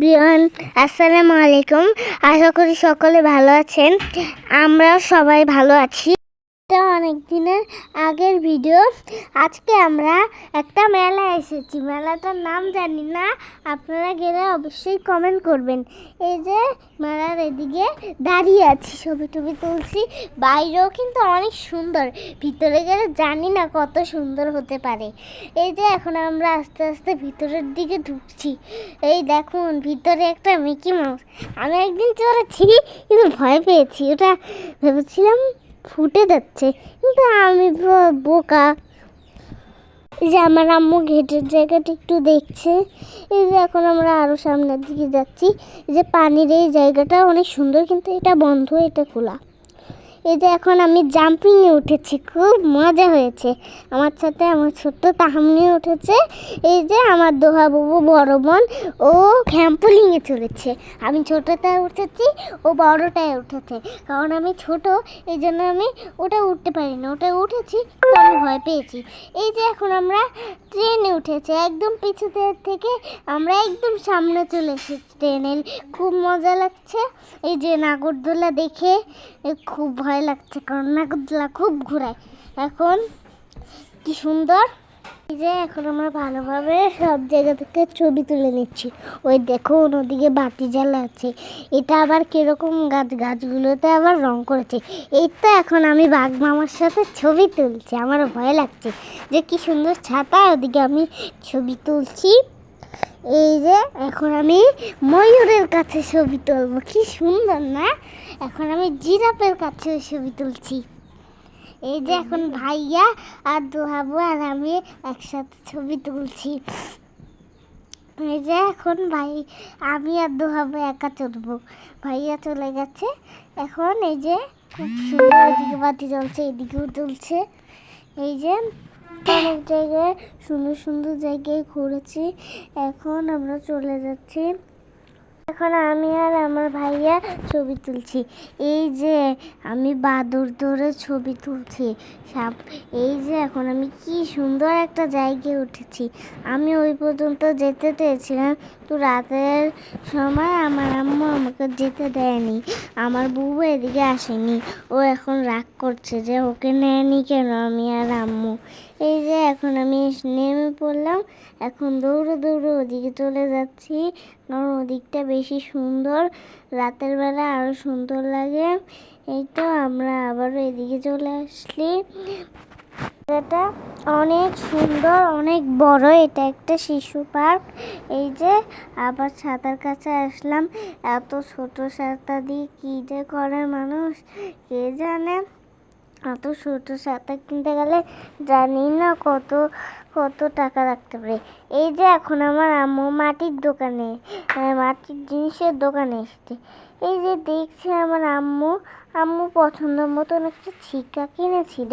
Everyone আসসালামু আলাইকুম। আশা করি সকলে ভালো আছেন। আমরা সবাই ভালো আছি। এটা অনেক দিনের আগের ভিডিও আজকে আমরা একটা মেলা এসেছি। মেলাটার নাম জানি না। আপনারা গেলে অবশ্যই কমেন্ট করবেন। এই যে মেলার এদিকে দাঁড়িয়ে আছি, ছবি টবি তুলছি। বাইরেও কিন্তু অনেক সুন্দর। ভিতরে গেলে জানি না কত সুন্দর হতে পারে। এই যে এখন আমরা আস্তে আস্তে ভিতরের দিকে ঢুকছি। এই দেখুন, ভিতরে একটা মিকি মাউস। আমি একদিন চড়েছি, কিন্তু ভয় পেয়েছি। ওটা ভেবেছিলাম ফুটে যাচ্ছে। কিন্তু আমি বোকা। যে আমার আম্মু ঘেটের জায়গাটা একটু দেখছে। এই যে এখন আমরা আরও সামনের দিকে যাচ্ছি। যে পানির এই জায়গাটা অনেক সুন্দর, কিন্তু এটা বন্ধ, এটা খোলা। এই যে এখন আমি জাম্পিংয়ে উঠেছি, খুব মজা হয়েছে। আমার সাথে আমার ছোট্ট তাহামনিও উঠেছে। এই যে আমার দোহা বাবু বড় বোন, ও ক্যাম্পলিংয়ে চলেছে আমি ছোটোটায় উঠেছি, ও বড়টায় উঠেছে। কারণ আমি ছোট, এই জন্য আমি ওটা উঠতে পারি না ওটা উঠেছি আমি ভয় পেয়েছি। এই যে এখন আমরা ট্রেনে উঠেছি, একদম পিছুতে থেকে আমরা একদম সামনে চলে এসেছি ট্রেনের খুব মজা লাগছে। এই যে নাগরদোলা দেখে খুব ভয় লাগছে, কারণ নাগরদোলা খুব ঘোরায়। এখন কি সুন্দর। যে এখন আমরা ভালোভাবে সব জায়গা থেকে ছবি তুলে নিচ্ছি। ওই দেখো ওদিকে বাতি জ্বালা আছে এটা আবার কীরকম গাছ, গাছগুলোতে আবার রং করেছে। এই তো এখন আমি বাঘ মামার সাথে ছবি তুলছি আমার ভয় লাগছে যে কি সুন্দর ছাতা, ওদিকে আমি ছবি তুলছি। এই যে, এখন আমি ময়ূরের কাছে ছবি তুলবো। কি সুন্দর, না? এখন আমি জিরাফের কাছে ছবি তুলছি। এই যে, এখন ভাইয়া আর দোহাবু আর আমি একসাথে ছবি তুলছি। এই যে, এখন ভাই, আমি আর দোহাবু একা চলবো। ভাইয়া চলে গেছে। এখন এই যে, খুব সুন্দর এদিকে বাতি জ্বলছে, এদিকেও তুলছে এই যে অনেক জায়গায়, সুন্দর সুন্দর জায়গায় ঘুরেছি। এখন আমরা চলে যাচ্ছি। এখন আমি আর আমার ভাইয়া ছবি তুলছি। এই যে আমি বাদুর ধরে ছবি তুলছি। সাপ, এই যে এখন আমি কি সুন্দর একটা জায়গায় উঠেছি। আমি ওই পর্যন্ত যেতে চেয়েছিলাম তো রাতের সময় আমার আম্মু আমাকে যেতে দেয়নি। আমার বউ এদিকে আসেনি। ও এখন রাগ করছে যে ওকে নেয়নি কেন আমি আর আম্মু? এই যে এখন আমি নেমে পড়লাম, এখন দৌড়ে দৌড়ে ওদিকে চলে যাচ্ছি। কারণ ওদিকটা বেশি সুন্দর, রাতের বেলা আরও সুন্দর লাগে। এই তো আমরা আবারও এদিকে চলে আসলি। এটা অনেক সুন্দর, অনেক বড়। এটা একটা শিশু পার্ক। এই যে আবার সাঁতার কাছে আসলাম। এত ছোট সাঁতার দিয়ে কী যে করে মানুষ, কে জানে? এত ছোট সাঁতার কিনতে গেলে জানি না কত কত টাকা রাখতে পারে। এই যে এখন আমার আম্মু মাটির দোকানে মাটির জিনিসের দোকানে এসেছে। এই যে দেখছি আমার আম্মু আম্মু পছন্দ মতন একটা ছিকা কিনেছিল।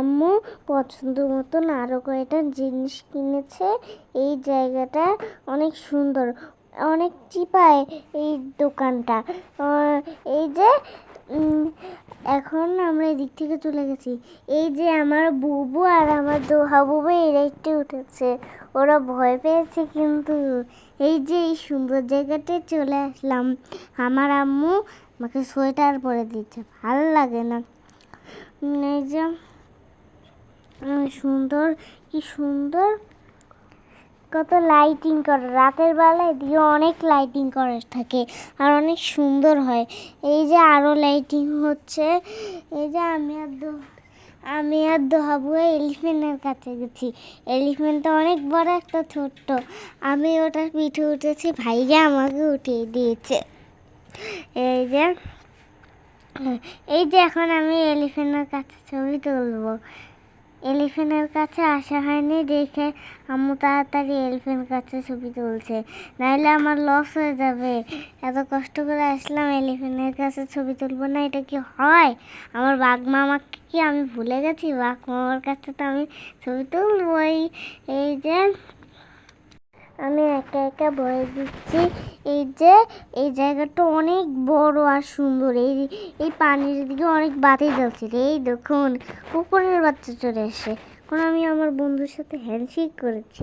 আম্মু পছন্দ মতন আরও কয়েকটা জিনিস কিনেছে। এই জায়গাটা অনেক সুন্দর, অনেক চিপায় এই দোকানটা। এই যে এখন আমরা এদিক থেকে চলে গেছি। এই যে আমার বুবু আর আমার দোহা বুবু এই রাইডটা উঠেছে। ওরা ভয় পেয়েছে কিন্তু এই যে এই সুন্দর জায়গাটায় চলে আসলাম। আমার আম্মু আমাকে সোয়েটার পরে দিচ্ছে ভালো লাগে না। এই যে সুন্দর, কি সুন্দর। কত লাইটিং করে। রাতের বেলা এদিকে অনেক লাইটিং করে থাকে আর অনেক সুন্দর হয়। এই যে আরও লাইটিং হচ্ছে। এই যে আমি আর আমি আর দোহাবু এলিফেন্টের কাছে গেছি। এলিফেন্টটা অনেক বড় একটা ছোট্ট। আমি ওটার পিঠে উঠেছি, ভাইয়া আমাকে উঠিয়ে দিয়েছে। এই যে এই যে এখন আমি এলিফেন্টের কাছে ছবি তুলবো। এলিফেন্টের কাছে আসা হয়নি দেখে আম্মু তাড়াতাড়ি এলিফেন্ট কাছে ছবি তুলছে। নাহলে আমার লস হয়ে যাবে। এত কষ্ট করে আসলাম এলিফেন্টের কাছে ছবি তুলবো না, এটা কি হয়? আমার বাঘ মামাকে কি আমি ভুলে গেছি? বাঘ মামার কাছে তো আমি ছবি তুলবই। এই যে আমি একা একা ভয় দিচ্ছি। এই যে, এই জায়গাটা অনেক বড় আর সুন্দর। এই এই পানির দিকে অনেক বাতি জ্বলছে এই দেখুন, কুকুরের বাচ্চা চলে আসে এখন আমি আমার বন্ধুর সাথে হ্যান্ডশেক করেছি।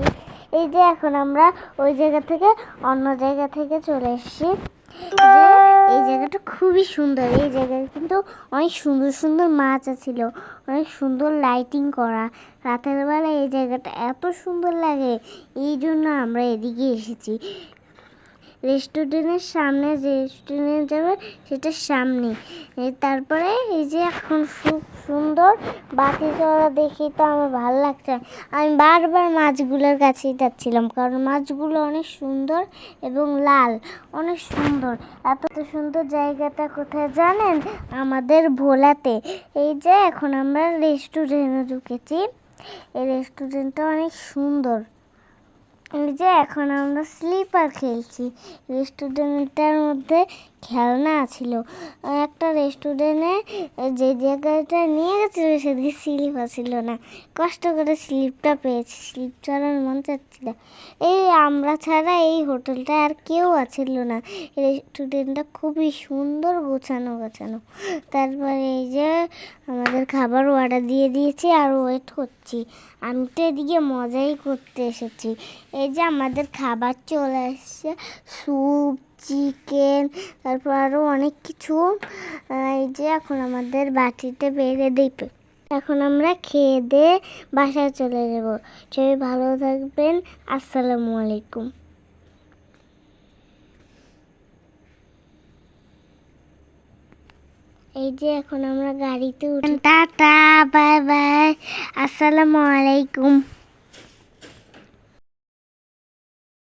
এই যে, এখন আমরা ওই জায়গা থেকে অন্য জায়গা থেকে চলে এসেছি। খুবই সুন্দর এই জায়গায়। কিন্তু অনেক সুন্দর সুন্দর মাছ ছিল অনেক সুন্দর লাইটিং করা। রাতের বেলা এই জায়গাটা এত সুন্দর লাগে, এই জন্য আমরা এদিকে এসেছি। রেস্টুরেন্টের সামনে, যে রেস্টুরেন্ট যাবে সেটার সামনে। তারপরে এই যে এখন খুব সুন্দর বাতি চলা দেখি তো আমার ভালো লাগছে। আমি বারবার মাছগুলোর কাছেই যাচ্ছিলাম, কারণ মাছগুলো অনেক সুন্দর এবং লাল, অনেক সুন্দর। এত সুন্দর জায়গাটা কোথায় জানেন? আমাদের ভোলাতে। এই যে এখন আমরা রেস্টুরেন্টে ঢুকেছি। এই রেস্টুরেন্টটা অনেক সুন্দর। যে এখন আমরা স্লিপার খেলছি। রেস্টুরেন্টটার মধ্যে খেলনা ছিল। একটা রেস্টুরেন্টে যে জায়গাটা নিয়ে গেছিল সেদিকে স্লিপার ছিল না। কষ্ট করে স্লিপটা পেয়েছি স্লিপ চড়ার মন চাচ্ছিল এই আমরা ছাড়া এই হোটেলটা আর কেউ আছিল না। রেস্টুরেন্টটা খুবই সুন্দর গোছানো গোছানো। তারপরে এই যে আমাদের খাবার অর্ডার দিয়ে দিয়েছি আর ওয়েট করছি। আমি তো এদিকে মজাই করতে এসেছি। এই যে আমাদের খাবার চলে এসছে স্যুপ চিকেন তারপর আরও অনেক কিছু। এই যে এখন আমাদের বাটিতে বেড়ে দিবে। এখন আমরা খেয়ে দিয়ে বাসায় চলে যাব। সবাই ভালো থাকবেন। আসসালামু আলাইকুম। এই যে এখন আমরা গাড়িতে উঠি টাটা, বাই বাই। আসসালামু আলাইকুম।